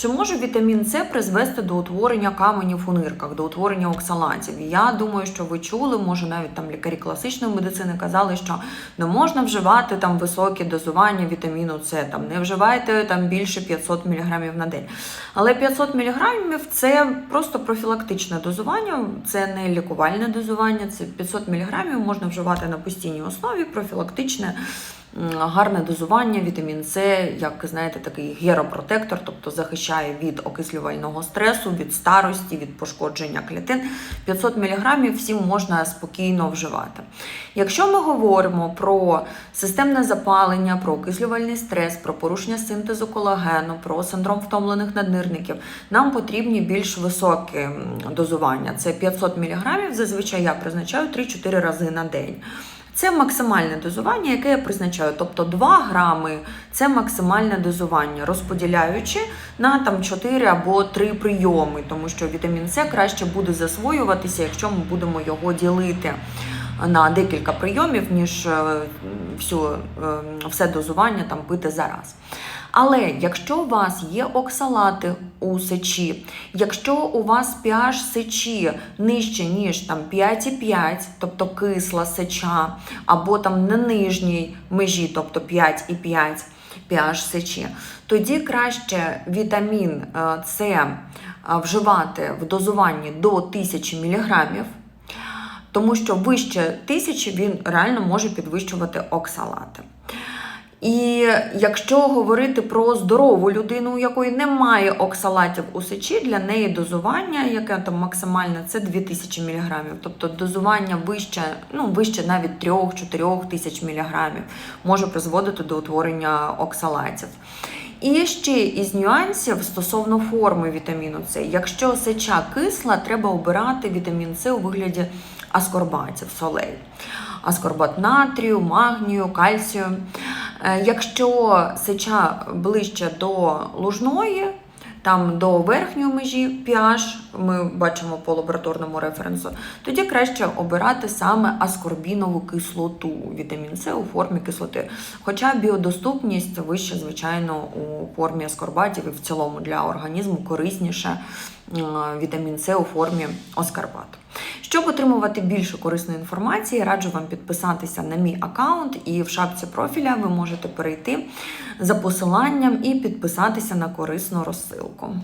Чи може вітамін С призвести до утворення каменів у нирках, до утворення оксалатів? Я думаю, що ви чули, може навіть там лікарі класичної медицини казали, що не можна вживати там високі дозування вітаміну С, там не вживайте там більше 500 мг на день. Але 500 мг це просто профілактичне дозування, це не лікувальне дозування. Це 500 мг можна вживати на постійній основі, профілактичне. Гарне дозування, вітамін С, як знаєте, такий геропротектор, тобто захищає від окислювального стресу, від старості, від пошкодження клітин. 500 мг всім можна спокійно вживати. Якщо ми говоримо про системне запалення, про окислювальний стрес, про порушення синтезу колагену, про синдром втомлених наднирників, нам потрібні більш високі дозування. Це 500 мг, зазвичай я призначаю 3-4 рази на день. Це максимальне дозування, яке я призначаю. Тобто 2 грами це максимальне дозування, розподіляючи на там 4 або 3 прийоми, тому що вітамін С краще буде засвоюватися, якщо ми будемо його ділити на декілька прийомів, ніж е, всю, е, все дозування там пити зараз. Але якщо у вас є оксалати у сечі, якщо у вас pH сечі нижче, ніж там 5,5, тобто кисла сеча, або там на нижній межі, тобто 5,5 pH сечі, тоді краще вітамін е, С вживати в дозуванні до 1000 мг, тому що вище тисячі він реально може підвищувати оксалати. І якщо говорити про здорову людину, у якої немає оксалатів у сечі, для неї дозування, яке там максимальне, це 2000 мг. Тобто дозування вище, ну вище навіть 3-4 тисяч мг може призводити до утворення оксалатів. І ще із нюансів стосовно форми вітаміну С. Якщо сеча кисла, треба обирати вітамін С у вигляді аскорбатів, солей. Аскорбат натрію, магнію, кальцію. Е, Якщо сеча ближче до лужної, там до верхньої межі pH, ми бачимо по лабораторному референсу, тоді краще обирати саме аскорбінову кислоту, вітамін С у формі кислоти. Хоча біодоступність вища, звичайно, у формі аскорбатів і в цілому для організму корисніше вітамін С у формі оскарбату. Щоб отримувати більше корисної інформації, раджу вам підписатися на мій аккаунт, і в шапці профіля ви можете перейти за посиланням і підписатися на корисну розсилку.